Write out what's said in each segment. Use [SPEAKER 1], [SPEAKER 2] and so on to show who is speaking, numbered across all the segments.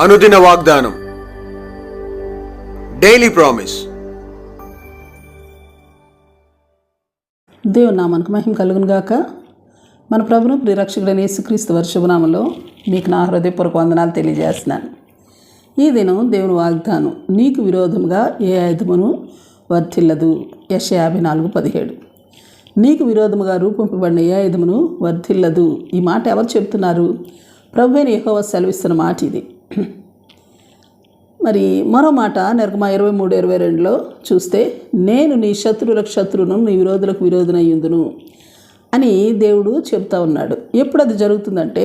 [SPEAKER 1] అనుదిన వాగ్దానం. Daily promise
[SPEAKER 2] దేవుని నామానికి మహిమ కలుగును గాక. మన ప్రభును ప్రిరక్షకుడైన యేసుక్రీస్తు వర్షభనామంలో మీకు నా హృదయపూర్వక వందనాలు తెలియజేస్తున్నాను. ఈ దినం దేవుని వాగ్దానం నీకు విరోధముగా ఏ ఆయుధమును వర్ధిల్లదు? యశ యాభై నాలుగు పదిహేడు. నీకు విరోధముగా రూపొంపబడిన ఏ ఆయుధమును వర్ధిల్లదు? ఈ మాట ఎవరు చెప్తున్నారు ప్రభు అయిన యెహోవా సెలవిస్తున్న మాట ఇది. మరి మరో మాట నిర్గమ ఇరవై మూడు ఇరవై రెండులో చూస్తే నేను నీ శత్రువులకు శత్రువును నీ విరోధులకు విరోధునయ్యుందును అని దేవుడు చెప్తా ఉన్నాడు. ఎప్పుడు అది జరుగుతుందంటే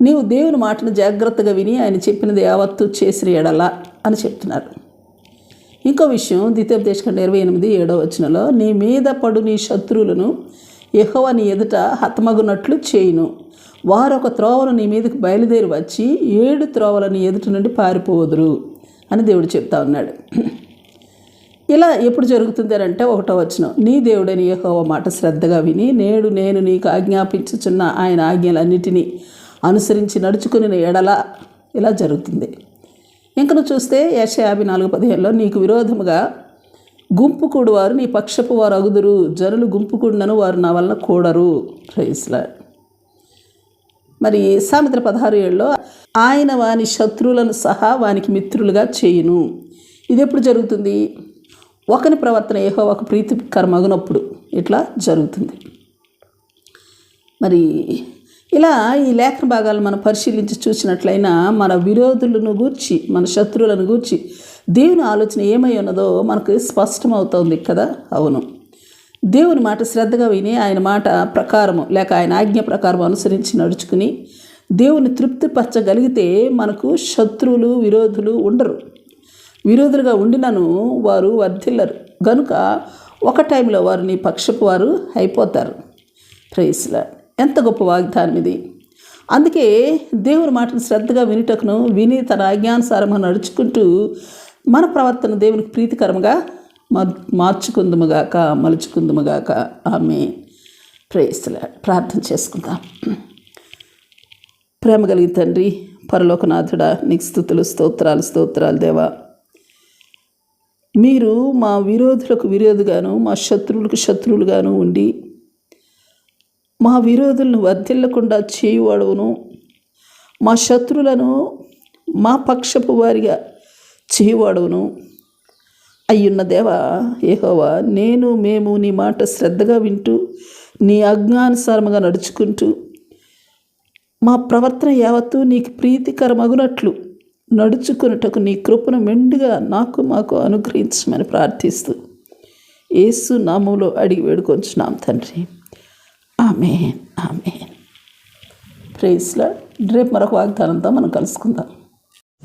[SPEAKER 2] నీవు దేవుని మాటను జాగ్రత్తగా విని ఆయన చెప్పినది యావత్తు చేసిన ఎడలా అని చెప్తున్నారు. ఇంకో విషయం ద్వితీయోపదేశకండ ఇరవై ఎనిమిది ఏడో వచనంలో నీ మీద పడు నీ శత్రువులను యెహోవా నీ ఎదుట హతమగునట్లు చేయును. వారు ఒక త్రోవను నీ మీదకి బయలుదేరి వచ్చి ఏడు త్రోవల నీ ఎదుట నుండి పారిపోదురు అని దేవుడు చెప్తా ఉన్నాడు. ఇలా ఎప్పుడు జరుగుతుంది అని అంటే ఒకటో వచనం. నీ దేవుడని యహోవ మాట శ్రద్ధగా విని నేడు నేను నీకు ఆజ్ఞాపించుచున్న ఆయన ఆజ్ఞలన్నిటినీ అనుసరించి నడుచుకుని ఎడల ఇలా జరుగుతుంది. ఇంకను చూస్తే యశ యాభై నాలుగు పదిహేనులో నీకు విరోధముగా గుంపు కూడువారు నీ పక్షపు వారు అగుదురు. జనులు గుంపుకూడినను వారు నా వలన కూడరు. ప్రైస్లా మరి సామెతల పదహారు ఏళ్ళలో ఆయన వాని శత్రువులను సహా వానికి మిత్రులుగా చేయును. ఇది ఎప్పుడు జరుగుతుంది? ఒకని ప్రవర్తన ఏహో ఒక ప్రీతికరమగునప్పుడు ఇట్లా జరుగుతుంది. మరి ఇలా ఈ లేఖన భాగాలు మనం పరిశీలించి చూసినట్లయినా మన విరోధులను గూర్చి మన శత్రువులను గూర్చి దేవుని ఆలోచన ఏమై ఉన్నదో మనకు స్పష్టమవుతోంది కదా? అవును. దేవుని మాట శ్రద్ధగా విని ఆయన మాట ప్రకారము లేక ఆయన ఆజ్ఞ ప్రకారం అనుసరించి నడుచుకుని దేవుని తృప్తిపరచగలిగితే మనకు శత్రువులు విరోధులు ఉండరు. విరోధులుగా ఉండినను వారు వర్ధిల్లరు. గనుక ఒక టైంలో వారు నీ పక్షపు వారు అయిపోతారు. ప్రైస్లా ఎంత గొప్ప వాగ్దానం ఇది. అందుకే దేవుని మాటను శ్రద్ధగా వినుటకును విని తన ఆజ్ఞానుసారము నడుచుకుంటూ మన ప్రవర్తన దేవునికి ప్రీతికరంగా మార్- మార్చుకుందుముగాక మలుచుకుందుముగాక. ఆమె ప్రేయస్లా ప్రార్థన చేసుకుందాం. ప్రేమ కలిగి తండ్రి పరలోకనాథుడా నీకు స్థుతులు స్తోత్రాలు స్తోత్రాలు దేవా. మీరు మా విరోధులకు విరోధుగాను మా శత్రువులకు శత్రువులుగాను ఉండి మా విరోధులను వర్ధిల్లకుండా చేయువాడవును. మా శత్రువులను మా పక్షపు వారిగా చేయువాడును అయ్యున్న దేవా ఏహోవా నేను మేము నీ మాట శ్రద్ధగా వింటూ నీ ఆజ్ఞానుసారముగా నడుచుకుంటూ మా ప్రవర్తన యావత్తు నీకు ప్రీతికరమగునట్లు నడుచుకున్నటకు నీ కృపను మెండుగా నాకు మాకు అనుగ్రహించమని ప్రార్థిస్తూ ఏసు నామంలో అడిగి వేడుకొంచున్నాం తండ్రి. ఆమె ఆమె ప్రేస్లా రేపు మరొక వాగ్దానంతో మనం కలుసుకుందాం.